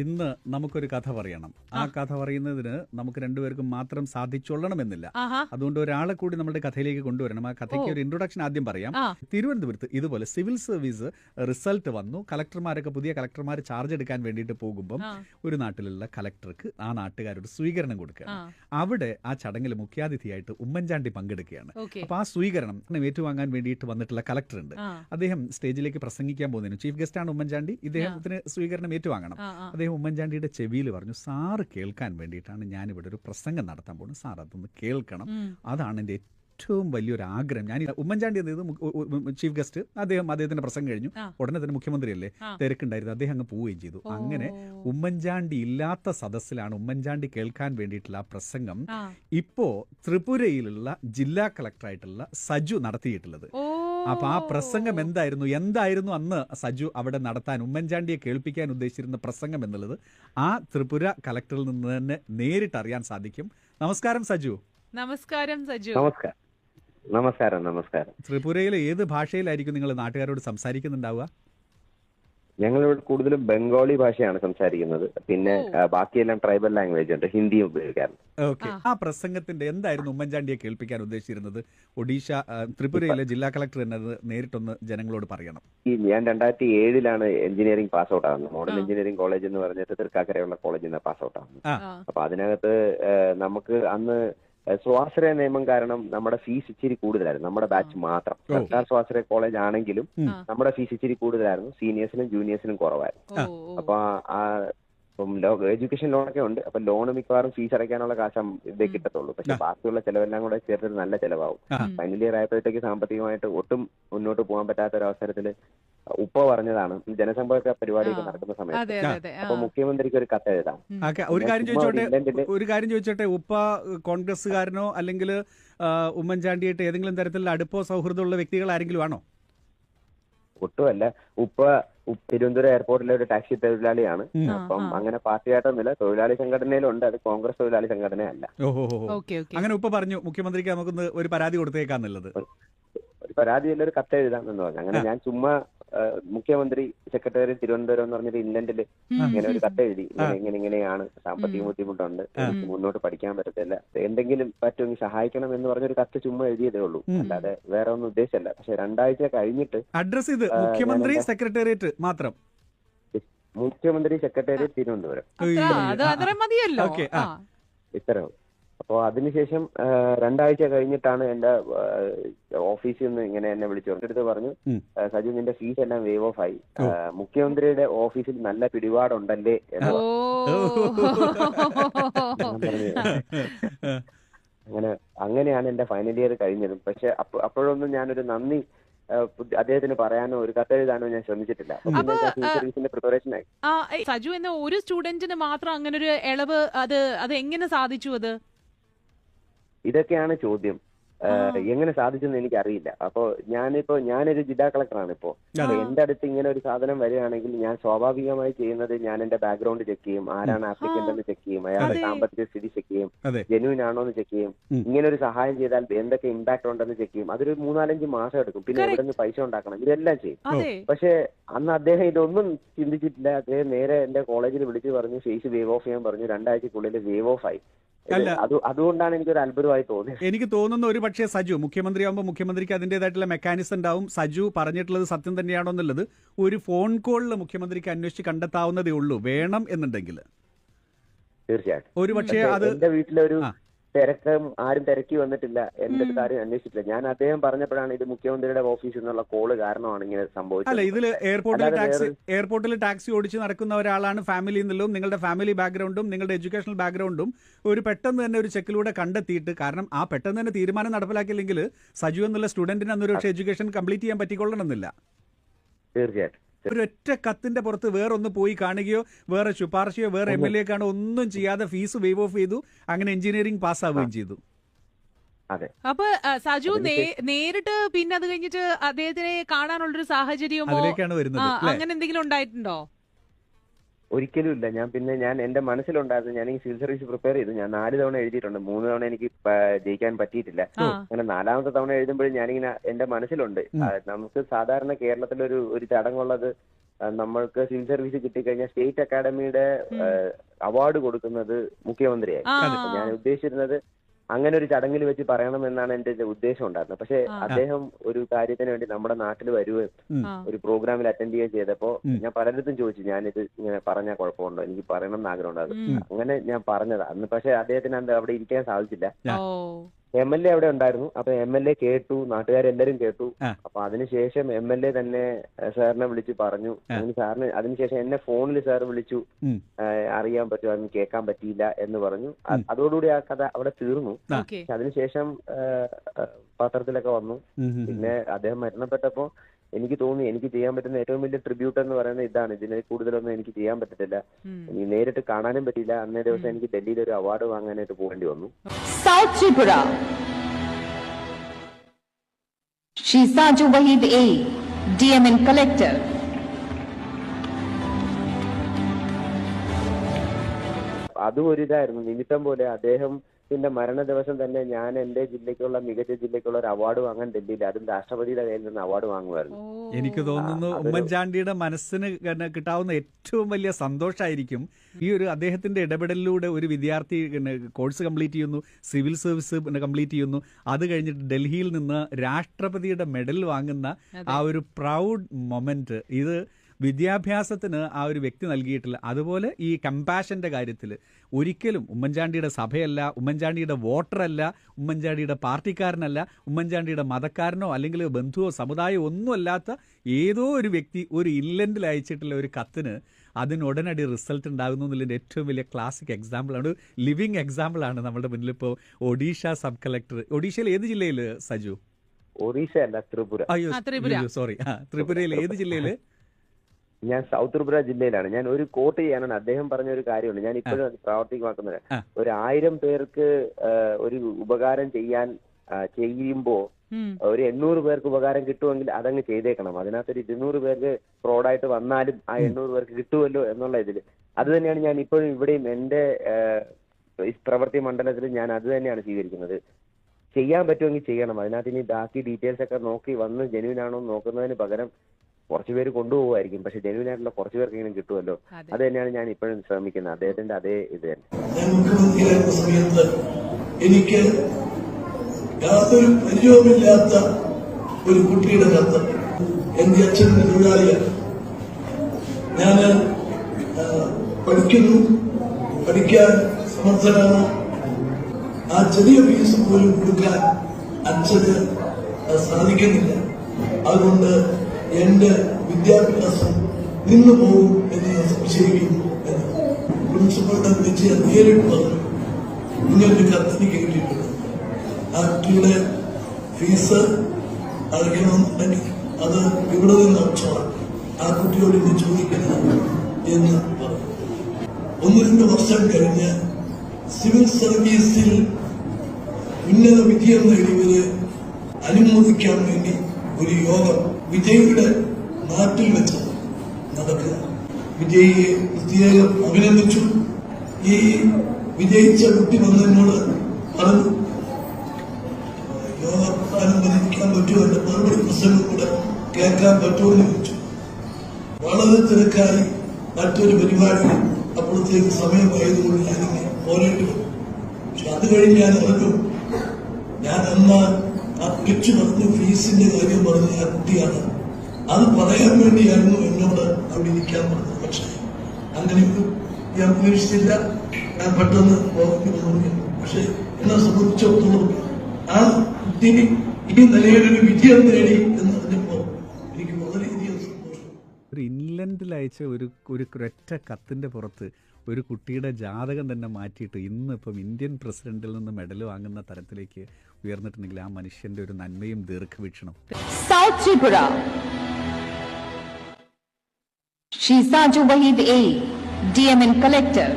ഇന്ന് നമുക്കൊരു കഥ പറയണം. ആ കഥ പറയുന്നതിന് നമുക്ക് രണ്ടുപേർക്കും മാത്രം സാധിച്ചോളണം എന്നില്ല അതുകൊണ്ട് ഒരാളെ കൂടി നമ്മുടെ കഥയിലേക്ക് കൊണ്ടുവരണം. ആ കഥയ്ക്ക് ഒരു ഇൻട്രൊഡക്ഷൻ ആദ്യം പറയാം. തിരുവനന്തപുരത്ത് ഇതുപോലെ സിവിൽ സർവീസ് റിസൾട്ട് വന്നു. കലക്ടർമാരൊക്കെ പുതിയ കലക്ടർമാർ ചാർജ് എടുക്കാൻ വേണ്ടിയിട്ട് പോകുമ്പോൾ ഒരു നാട്ടിലുള്ള കലക്ടർക്ക് ആ നാട്ടുകാരോട് സ്വീകരണം കൊടുക്കുക അവിടെ ആ ചടങ്ങിൽ മുഖ്യാതിഥിയായിട്ട് ഉമ്മൻചാണ്ടി പങ്കെടുക്കുകയാണ്. അപ്പൊ ആ സ്വീകരണം ഏറ്റുവാങ്ങാൻ വേണ്ടിയിട്ട് വന്നിട്ടുള്ള കലക്ടർ ഉണ്ട് അദ്ദേഹം സ്റ്റേജിലേക്ക് പ്രസംഗിക്കാൻ പോകുന്നതിന് ചീഫ് ഗസ്റ്റാണ് ഉമ്മൻചാണ്ടി. ഇദ്ദേഹത്തിന് സ്വീകരണം ഏറ്റുവാങ്ങണം. അദ്ദേഹം ഉമ്മൻചാണ്ടിയുടെ ചെവിയിൽ പറഞ്ഞു സാറ് കേൾക്കാൻ വേണ്ടിയിട്ടാണ് ഞാനിവിടെ ഒരു പ്രസംഗം നടത്താൻ പോകുന്നത്. സാർ അതൊന്ന് കേൾക്കണം. അതാണ് എന്റെ ഏറ്റവും വലിയൊരു ആഗ്രഹം. ഞാൻ ഉമ്മൻചാണ്ടി എന്ത് ചെയ്തു ചീഫ് ഗസ്റ്റ് അദ്ദേഹം അദ്ദേഹത്തിന്റെ പ്രസംഗം കഴിഞ്ഞു. ഉടനെ തന്നെ മുഖ്യമന്ത്രിയല്ലേ? അല്ലേ തിരക്കുണ്ടായിരുന്നു. അദ്ദേഹം അങ്ങ് പോവുകയും ചെയ്തു. അങ്ങനെ ഉമ്മൻചാണ്ടി ഇല്ലാത്ത സദസ്സിലാണ് ഉമ്മൻചാണ്ടി കേൾക്കാൻ വേണ്ടിയിട്ടുള്ള ആ പ്രസംഗം ഇപ്പോ ത്രിപുരയിലുള്ള ജില്ലാ കളക്ടറായിട്ടുള്ള സജു നടത്തിയിട്ടുള്ളത്. അപ്പൊ ആ പ്രസംഗം എന്തായിരുന്നു? എന്തായിരുന്നു അന്ന് സജു അവിടെ നടത്താൻ ഉമ്മൻചാണ്ടിയെ കേൾപ്പിക്കാൻ ഉദ്ദേശിച്ചിരുന്ന പ്രസംഗം എന്നുള്ളത് ആ ത്രിപുര കലക്ടറിൽ നിന്ന് തന്നെ നേരിട്ട് അറിയാൻ സാധിക്കും. നമസ്കാരം സജു. നമസ്കാരം സജു. നമസ്കാരം. നമസ്കാരം നമസ്കാരം. ത്രിപുരയിലെ ഏത് ഭാഷയിലായിരിക്കും നിങ്ങൾ നാട്ടുകാരോട് സംസാരിക്കുന്നുണ്ടാവുക? ഞങ്ങളിവിടെ കൂടുതലും ബംഗാളി ഭാഷയാണ് സംസാരിക്കുന്നത്. പിന്നെ ബാക്കിയെല്ലാം ട്രൈബൽ ലാംഗ്വേജ് ഉണ്ട്. ഹിന്ദിയും ഉപയോഗിക്കാറുണ്ട്. ഓക്കെ. ആ. പ്രസംഗത്തിന്റെ എന്തായിരുന്നു ഉമ്മൻചാണ്ടിയെ കേൾപ്പിക്കാൻ ഉദ്ദേശിച്ചിരുന്നത്? ഒഡീഷ ത്രിപുരയിലെ ജില്ലാ കളക്ടർ എന്നത് നേരിട്ടൊന്ന് ജനങ്ങളോട് പറയണം. ഈ ഞാൻ രണ്ടായിരത്തി ഏഴിലാണ് എഞ്ചിനീയറിംഗ് പാസ് ഔട്ട് ആകുന്നത് മോഡൽ എഞ്ചിനീയറിംഗ് കോളേജ് എന്ന് പറഞ്ഞിട്ട് തൃക്കാക്കരയുള്ള കോളേജിൽ നിന്ന് പാസ് ഔട്ട് ആകുന്നത് ആ. ആ അപ്പൊ അതിനകത്ത് നമുക്ക് അന്ന് സ്വാശ്രയ നിയമം കാരണം നമ്മുടെ ഫീസ് ഇച്ചിരി കൂടുതലായിരുന്നു. നമ്മുടെ ബാച്ച് മാത്രം. സർക്കാർ സ്വാശ്രയ കോളേജ് ആണെങ്കിലും നമ്മുടെ ഫീസ് ഇച്ചിരി കൂടുതലായിരുന്നു. സീനിയേഴ്സിനും ജൂനിയേഴ്സിനും കുറവായിരുന്നു. അപ്പൊ ആ ഇപ്പം ലോ എഡ്യൂക്കേഷൻ ലോണൊക്കെ ഉണ്ട്. അപ്പൊ ലോൺ മിക്കവാറും ഫീസ് അടയ്ക്കാനുള്ള കാശം ഇതേ. കിട്ടത്തുള്ളൂ. പക്ഷെ ബാക്കിയുള്ള ചെലവെല്ലാം കൂടെ ചേർത്തൊരു നല്ല ചെലവാകും. ഫൈനൽ ഇയർ ആയപ്പോഴത്തേക്ക് സാമ്പത്തികമായിട്ട് ഒട്ടും മുന്നോട്ട് പോകാൻ പറ്റാത്ത ഒരു അവസരത്തിൽ ഉപ്പ പറഞ്ഞതാണ് ഈ ജനസമ്പർക്ക പരിപാടിയൊക്കെ ആ. നടക്കുന്ന സമയത്ത്. അതെ അതെ ആ. അപ്പൊ മുഖ്യമന്ത്രിക്ക് ഒരു കത്ത് എഴുതാം. ഒരു കാര്യം ചോദിച്ചോട്ടെ ഒരു കാര്യം ചോദിച്ചോട്ടെ ഉപ്പ കോൺഗ്രസ്സുകാരനോ അല്ലെങ്കിൽ ഉമ്മൻചാണ്ടിയായിട്ട് ഏതെങ്കിലും തരത്തിലുള്ള അടുപ്പോ സൗഹൃദമുള്ള വ്യക്തികൾ ആരെങ്കിലും ആണോ? ഒട്ടുമല്ല. ഉപ്പ് തിരുവനന്തപുരം എയർപോർട്ടിലെ ഒരു ടാക്സി തൊഴിലാളിയാണ്. അപ്പം. അങ്ങനെ പാർട്ടിയായിട്ടൊന്നുമില്ല. തൊഴിലാളി സംഘടനയിലുണ്ട്. അത് കോൺഗ്രസ് തൊഴിലാളി സംഘടനയല്ല. ഓഹോ ഓക്കെ ഓക്കെ. അങ്ങനെ ഉപ്പ പറഞ്ഞു മുഖ്യമന്ത്രിക്ക് നമുക്കൊന്ന് ഒരു പരാതി കൊടുത്തേക്കാന്നുള്ളത്. ഒരു പരാതിയല്ല ഒരു കത്ത് എഴുതാമെന്ന് പറഞ്ഞു. അങ്ങനെ ഞാൻ ചുമ്മാ മുഖ്യമന്ത്രി സെക്രട്ടറി തിരുവനന്തപുരം എന്ന് പറഞ്ഞൊരു ഇംഗ്ലണ്ടിൽ ഇങ്ങനെ ഒരു കത്ത് എഴുതി. ഇങ്ങനെ ഇങ്ങനെ ഇങ്ങനെയാണ് സാമ്പത്തിക. ബുദ്ധിമുട്ടുണ്ട്. മുന്നോട്ട് പഠിക്കാൻ പറ്റത്തില്ല. എന്തെങ്കിലും പറ്റുമെങ്കിൽ സഹായിക്കണം എന്ന് പറഞ്ഞൊരു കത്ത് ചുമ്മാ എഴുതിയതേ ഉള്ളൂ. അല്ലാതെ വേറെ ഒന്നും ഉദ്ദേശമല്ല പക്ഷെ രണ്ടാഴ്ച കഴിഞ്ഞിട്ട് അഡ്രസ് ഇത്. മുഖ്യമന്ത്രി സെക്രട്ടേറിയറ്റ് മാത്രം. മുഖ്യമന്ത്രി സെക്രട്ടേറിയറ്റ് തിരുവനന്തപുരം. അത്ര അപ്പോൾ അതിനുശേഷം രണ്ടാഴ്ച കഴിഞ്ഞിട്ടാണ് എന്റെ ഓഫീസിൽ നിന്ന് ഇങ്ങനെ എന്നെ വിളിച്ചു എന്റെ അടുത്ത് പറഞ്ഞു സജു നിന്റെ ഫീസ് എല്ലാം വേവ് ഓഫ് ആയി. മുഖ്യമന്ത്രിയുടെ ഓഫീസിൽ നല്ല പിടിപാടുണ്ടല്ലേ എന്ന്. അങ്ങനെ അങ്ങനെയാണ് എന്റെ ഫൈനൽ ഇയർ കഴിഞ്ഞതും. പക്ഷെ അപ്പോഴൊന്നും ഞാനൊരു നന്ദി അദ്ദേഹത്തിന് പറയാനോ ഒരു കത്തെഴുതാനോ ഞാൻ ശ്രമിച്ചിട്ടില്ല. സർവീസിന്റെ പ്രിപ്പറേഷൻ ആയി. സജു എന്ന ഒരു സ്റ്റുഡന്റിന് മാത്രം അങ്ങനെ ഒരു ഇളവ് അത് അത് എങ്ങനെ സാധിച്ചു അത്? ഇതൊക്കെയാണ് ചോദ്യം. എങ്ങനെ സാധിച്ചെന്ന് എനിക്ക് അറിയില്ല അപ്പോ ഞാനിപ്പോ ഞാനൊരു ജില്ലാ കളക്ടറാണ് ഇപ്പോ എന്റെ അടുത്ത് ഇങ്ങനെ ഒരു സാധനം വരികയാണെങ്കിൽ ഞാൻ സ്വാഭാവികമായി ചെയ്യുന്നത് ഞാൻ എന്റെ ബാക്ക്ഗ്രൗണ്ട് ചെക്ക് ചെയ്യും. ആരാണ് ആപ്ലിക്കന്റ് എന്ന് ചെക്ക് ചെയ്യും. അയാളുടെ. സാമ്പത്തിക സ്ഥിതി ചെക്ക് ചെയ്യും. ജനുവിൻ ആണോ എന്ന് ചെക്ക് ചെയ്യും. ഇങ്ങനെ ഒരു സഹായം ചെയ്താൽ എന്തൊക്കെ ഇമ്പാക്ട് ഉണ്ടെന്ന് ചെക്ക് ചെയ്യും. അതൊരു മൂന്നാലഞ്ച് മാസം എടുക്കും. പിന്നെ ഇവിടെ നിന്ന് പൈസ ഉണ്ടാക്കണം. ഇതെല്ലാം ചെയ്യും. പക്ഷെ അന്ന് അദ്ദേഹം ഇതൊന്നും ചിന്തിച്ചിട്ടില്ല. അദ്ദേഹം നേരെ എന്റെ കോളേജിൽ വിളിച്ചു പറഞ്ഞു ഫേസ് വേവ് ഓഫ് ചെയ്യാൻ പറഞ്ഞു. രണ്ടാഴ്ചക്കുള്ളിൽ വേവ് ഓഫ് ആയി. അതുകൊണ്ടാണ് എനിക്കൊരു അത്ഭുതമായി തോന്നിയത്. എനിക്ക് തോന്നുന്ന ഒരു പക്ഷേ സജു മുഖ്യമന്ത്രിയാകുമ്പോൾ മുഖ്യമന്ത്രിക്ക് അതിന്റെതായിട്ടുള്ള മെക്കാനിസം ഉണ്ടാവും സജു പറഞ്ഞിട്ടുള്ളത് സത്യം തന്നെയാണോ എന്നുള്ളത് ഒരു ഫോൺ കോളിൽ മുഖ്യമന്ത്രിക്ക് അന്വേഷിച്ച് കണ്ടെത്താവുന്നതേ ഉള്ളൂ. വേണം എന്നുണ്ടെങ്കിൽ. തീർച്ചയായിട്ടും. ഒരു പക്ഷേ അത് എന്റെ വീട്ടിലൊരു. തിരക്കും ആരും തിരക്കി വന്നിട്ടില്ല. എന്റെ അടുത്ത്. ആരും അന്വേഷിച്ചിട്ടില്ല. ഞാൻ അദ്ദേഹം പറഞ്ഞപ്പോഴാണ് ഇത് മുഖ്യമന്ത്രിയുടെ ഓഫീസിൽ നിന്നുള്ള കോൾ കാരണമാണ് ഇങ്ങനെ അല്ല സംഭവിച്ചത് ഇതിൽ എയർപോർട്ടിൽ ടാക്സി എയർപോർട്ടിൽ ടാക്സി ഓടിച്ച് നടക്കുന്ന ഒരാളാണ് ഫാമിലി എന്നുള്ളതും നിങ്ങളുടെ ഫാമിലി ബാക്ക്ഗ്രൗണ്ടും നിങ്ങളുടെ എഡ്യൂക്കേഷണൽ ബാക്ക്ഗ്രൗണ്ടും ഒരു പെട്ടെന്ന് തന്നെ ഒരു ചെക്കിലൂടെ കണ്ടെത്തിയിട്ട് കാരണം ആ പെട്ടെന്ന് തന്നെ തീരുമാനം നടപ്പിലാക്കിയില്ലെങ്കിൽ സജു എന്നുള്ള സ്റ്റുഡന്റിന് അന്നൊരു പക്ഷേ എഡ്യൂക്കേഷൻ കംപ്ലീറ്റ് ചെയ്യാൻ പറ്റിക്കൊള്ളണമെന്നില്ല. തീർച്ചയായിട്ടും. ഒരു ഒറ്റ കത്തിന്റെ പുറത്ത് വേറൊന്ന് പോയി കാണുകയോ വേറെ ശുപാർശയോ വേറെ എം എൽ എ കാണോ ഒന്നും ചെയ്യാതെ ഫീസ് വേവ് ഓഫ് ചെയ്തു. അങ്ങനെ എഞ്ചിനീയറിംഗ് പാസ്സാവുകയും ചെയ്തു. അതെ. അപ്പൊ സജു നേരിട്ട് പിന്നെ അത് കഴിഞ്ഞിട്ട് അദ്ദേഹത്തിനെ കാണാനുള്ളൊരു സാഹചര്യമോ അങ്ങനെ എന്തെങ്കിലും ഉണ്ടായിട്ടുണ്ടോ? ഒരിക്കലും ഇല്ല. ഞാൻ പിന്നെ ഞാൻ എന്റെ മനസ്സിലുണ്ടായിരുന്നു ഞാൻ ഈ സിവിൽ സർവീസ് പ്രിപ്പയർ ചെയ്തു. ഞാൻ നാല് തവണ എഴുതിയിട്ടുണ്ട്. മൂന്ന് തവണ എനിക്ക് ജയിക്കാൻ പറ്റിയിട്ടില്ല. അങ്ങനെ നാലാമത്തെ തവണ എഴുതുമ്പോഴും ഞാനിങ്ങനെ എന്റെ മനസ്സിലുണ്ട്. നമുക്ക് സാധാരണ കേരളത്തിലൊരു ഒരു ചടങ്ങുള്ളത് നമ്മൾക്ക് സിവിൽ സർവീസ് കിട്ടിക്കഴിഞ്ഞാൽ സ്റ്റേറ്റ് അക്കാഡമിയുടെ അവാർഡ് കൊടുക്കുന്നത് മുഖ്യമന്ത്രിയായി. ഞാൻ ഉദ്ദേശിച്ചിരുന്നത് അങ്ങനെ ഒരു ചടങ്ങിൽ വെച്ച് പറയണമെന്നാണ് എന്റെ ഒരു ഉദ്ദേശം ഉണ്ടായിരുന്നത്. പക്ഷെ അദ്ദേഹം ഒരു കാര്യത്തിന് വേണ്ടി നമ്മുടെ നാട്ടിൽ വരുകയും ഒരു പ്രോഗ്രാമിൽ അറ്റൻഡ് ചെയ്യുകയും ചെയ്തപ്പോ. ഞാൻ പലയിടത്തും ചോദിച്ചു ഞാനിത് ഇങ്ങനെ പറഞ്ഞാൽ കുഴപ്പമുണ്ടോ? എനിക്ക് പറയണം എന്ന് ആഗ്രഹം ഉണ്ടായിരുന്നു അങ്ങനെ ഞാൻ പറഞ്ഞതാ. അന്ന് പക്ഷെ അദ്ദേഹത്തിന് അവിടെ ഇരിക്കാൻ സാധിച്ചില്ല. ഓ. എം എൽ എ അവിടെ ഉണ്ടായിരുന്നു. അപ്പൊ എം എൽ എ കേട്ടു. നാട്ടുകാരെല്ലാരും കേട്ടു. അപ്പൊ അതിനുശേഷം എം എൽ എ തന്നെ സാറിനെ വിളിച്ച് പറഞ്ഞു. അതിന് സാറിന് അതിനുശേഷം എന്നെ ഫോണിൽ സാർ വിളിച്ചു. അറിയാൻ പറ്റുമോ? അതിന് കേൾക്കാൻ പറ്റിയില്ല എന്ന് പറഞ്ഞു. അതോടുകൂടി ആ കഥ അവിടെ തീർന്നു. അതിനുശേഷം പത്രത്തിലൊക്കെ വന്നു. പിന്നെ അദ്ദേഹം മരണപ്പെട്ടപ്പോ എനിക്ക് തോന്നി എനിക്ക് ചെയ്യാൻ പറ്റുന്ന ഏറ്റവും വലിയ ട്രിബ്യൂട്ട് എന്ന് പറയുന്നത് ഇതാണ്. ഇതിനെ കൂടുതലൊന്നും എനിക്ക് ചെയ്യാൻ പറ്റത്തില്ല. നേരിട്ട് കാണാനും പറ്റിയില്ല. അന്നേ ദിവസം എനിക്ക് ഡൽഹിയിൽ ഒരു അവാർഡ് വാങ്ങാനായിട്ട് പോകേണ്ടി വന്നു. Wahid A, DMN കളക്ടർ അതും ഒരു ഇതായിരുന്നു. നിമിത്തം പോലെ അദ്ദേഹത്തിന്റെ മരണ ദിവസം തന്നെ ഞാൻ എന്റെ ജില്ലയ്ക്കുള്ള മികച്ച ജില്ലയ്ക്കുള്ള ഒരു അവാർഡ് വാങ്ങാൻ ഡൽഹിയിൽ അതും രാഷ്ട്രപതിയുടെ കയ്യിൽ നിന്ന് അവാർഡ് വാങ്ങുമായിരുന്നു. എനിക്ക് തോന്നുന്നു ഉമ്മൻചാണ്ടിയുടെ മനസ്സിന് കിട്ടാവുന്ന ഏറ്റവും വലിയ സന്തോഷമായിരിക്കും ഈ ഒരു അദ്ദേഹത്തിന്റെ ഇടപെടലിലൂടെ ഒരു വിദ്യാർത്ഥി കോഴ്സ് കംപ്ലീറ്റ് ചെയ്യുന്നു സിവിൽ സർവീസ് പിന്നെ കംപ്ലീറ്റ് ചെയ്യുന്നു. അത് കഴിഞ്ഞിട്ട് ഡൽഹിയിൽ നിന്ന് രാഷ്ട്രപതിയുടെ മെഡൽ വാങ്ങുന്ന ആ ഒരു പ്രൗഡ് മൊമെന്റ് ഇത് വിദ്യാഭ്യാസത്തിന് ആ ഒരു വ്യക്തി നൽകിയിട്ടില്ല. അതുപോലെ ഈ കമ്പാഷന്റെ കാര്യത്തിൽ ഒരിക്കലും ഉമ്മൻചാണ്ടിയുടെ സഭയല്ല ഉമ്മൻചാണ്ടിയുടെ വോട്ടറല്ല ഉമ്മൻചാണ്ടിയുടെ പാർട്ടിക്കാരനല്ല ഉമ്മൻചാണ്ടിയുടെ മതക്കാരനോ അല്ലെങ്കിൽ ബന്ധുവോ സമുദായമോ ഒന്നുമല്ലാത്ത ഏതോ ഒരു വ്യക്തി ഒരു ഇല്ലൻഡിൽ അയച്ചിട്ടുള്ള ഒരു കത്തിന് അതിന് ഉടനടി റിസൾട്ട് ഉണ്ടാകുന്നു എന്നുള്ളതിന്റെ ഏറ്റവും വലിയ ക്ലാസിക് എക്സാമ്പിളാണ് ഒരു ലിവിങ് എക്സാമ്പിളാണ് നമ്മുടെ മുന്നിൽ ഇപ്പോൾ ഒഡീഷ സബ് കളക്ടർ ഒഡീഷയിൽ ഏത് ജില്ലയിൽ സജു? ഒറീസ അല്ല ത്രിപുര. അയ്യോ ത്രിപുര. സോറി ആ ത്രിപുരയിൽ ഏത് ജില്ലയിൽ? ഞാൻ സൗത്ത് ത്രിപുര ജില്ലയിലാണ്. ഞാൻ ഒരു കോട്ട് ചെയ്യാനാണ്. അദ്ദേഹം പറഞ്ഞ ഒരു കാര്യമുണ്ട്. ഞാൻ ഇപ്പോഴും അത് പ്രാവർത്തികമാക്കുന്നത്. ഒരു ആയിരം പേർക്ക് ഒരു ഉപകാരം ചെയ്യാൻ ചെയ്യുമ്പോ. ഒരു എണ്ണൂറ് പേർക്ക് ഉപകാരം കിട്ടുമെങ്കിൽ അതങ്ങ് ചെയ്തേക്കണം. അതിനകത്ത് ഒരു ഇരുന്നൂറ് പേർക്ക് ഫ്രോഡായിട്ട് വന്നാലും ആ എണ്ണൂറ് പേർക്ക് കിട്ടുമല്ലോ എന്നുള്ള ഇതിൽ അത് തന്നെയാണ് ഞാൻ ഇപ്പോഴും ഇവിടെയും എന്റെ പ്രവൃത്തി മണ്ഡലത്തിൽ ഞാൻ അത് തന്നെയാണ് സ്വീകരിക്കുന്നത്. ചെയ്യാൻ പറ്റുമെങ്കിൽ ചെയ്യണം. അതിനകത്ത് ഇനി ബാക്കി ഡീറ്റെയിൽസ് ഒക്കെ നോക്കി വന്ന് ജെനുവിനാണോ ആണോ നോക്കുന്നതിന് പകരം കുറച്ച് പേര് കൊണ്ടുപോകുമായിരിക്കും പക്ഷെ ജെനുവിൻ ആയിട്ടുള്ള കുറച്ച് പേർക്കെങ്കിലും കിട്ടുമല്ലോ. അതെ. തന്നെയാണ് ഞാൻ ഇപ്പോഴും ശ്രമിക്കുന്നത്. അദ്ദേഹത്തിന്റെ അതേ ഇത് തന്നെ. ഞാൻ മുഖ്യമന്ത്രിയായിരുന്ന സമയത്ത് എനിക്ക് യാതൊരു പരിചയവുമില്ലാത്ത ഒരു കുട്ടിയുടെ കത്ത്. എന്റെ അച്ഛൻ തൊഴിലാളിയാണ് ഞാൻ പഠിക്കുന്നു. പഠിക്കാൻ സമർത്ഥനാണ്. ആ ചെറിയ ഫീസ് പോലും കൊടുക്കാൻ അച്ഛന് സാധിക്കുന്നില്ല. അതുകൊണ്ട് എന്റെ വിദ്യാഭ്യാസം നിന്നു പോകും എന്ന് ഞാൻ സംശയിക്കുന്നു വിളിച്ച് ഞാൻ നേരിട്ട് പറഞ്ഞു. നിങ്ങൾക്ക് കത്തിന് കേട്ടിട്ടുണ്ട് ആ കുട്ടിയുടെ ഫീസ് അടയ്ക്കണമെന്നുണ്ടെങ്കിൽ അത് ഇവിടെ നിന്ന് അടച്ചോളാം. ആ കുട്ടിയോട് ഇനി ചോദിക്കരുത് എന്ന് പറഞ്ഞു. ഒന്ന് രണ്ട് വർഷം കഴിഞ്ഞ് സിവിൽ സർവീസിൽ ഉന്നത വിജയം നേടിയവരെ അനുമോദിക്കാൻ വേണ്ടി ഒരു യോഗം വിജയിയുടെ നാട്ടിൽ വെച്ച് നടക്കുക വിജയിയെ പ്രത്യേകം അഭിനന്ദിച്ചു. ഈ വിജയിച്ച കുട്ടി വന്നതിനോട് പറഞ്ഞു യോഗ വന്നിരിക്കാൻ പറ്റുമോ? എന്റെ മറുപടി പ്രസംഗം കൂടെ കേൾക്കാൻ പറ്റുമോ എന്ന് ചോദിച്ചു. വളരെ തിരക്കായി മറ്റൊരു പരിപാടി അപ്പോഴത്തേക്ക് സമയമായതുകൊണ്ട് ഞാനിങ്ങനെ പോരേണ്ടി വന്നു. പക്ഷെ അത് കഴിഞ്ഞ് ഞാൻ അറിഞ്ഞു. ഞാൻ അന്ന് വിളിച്ചു പറഞ്ഞു ഫീസിന്റെ കാര്യം പറഞ്ഞ കുട്ടിയാണ്. അത് പറയാൻ വേണ്ടിയായിരുന്നു എന്നോട് അവിടെ ഇരിക്കാൻ പറഞ്ഞത്. പക്ഷേ അങ്ങനെ ഒരു ഞാൻ പ്രതീക്ഷിച്ചില്ല ഞാൻ പെട്ടെന്ന് പോകുന്നു പക്ഷെ എന്നെ സംബന്ധിച്ചിടത്തോളം ആ കുട്ടിന് ഈ നിലയിലൊരു വിജയം നേടി എന്ന് പറഞ്ഞപ്പോ എനിക്ക് വളരെയധികം സന്തോഷം. ഇൻലൻഡിൽ അയച്ച ഒരു ഒരു ഒറ്റ കത്തിന്റെ പുറത്ത് ഒരു കുട്ടിയുടെ ജാതകം തന്നെ മാറ്റിയിട്ട് ഇന്നിപ്പം ഇന്ത്യൻ പ്രസിഡന്റിൽ നിന്ന് മെഡൽ വാങ്ങുന്ന തരത്തിലേക്ക് ഉയർന്നിട്ടുണ്ടെങ്കിൽ ആ മനുഷ്യന്റെ ഒരു നന്മയും ദീർഘവീക്ഷണം south Tripura ഷീസാജു Waheed A D M N collector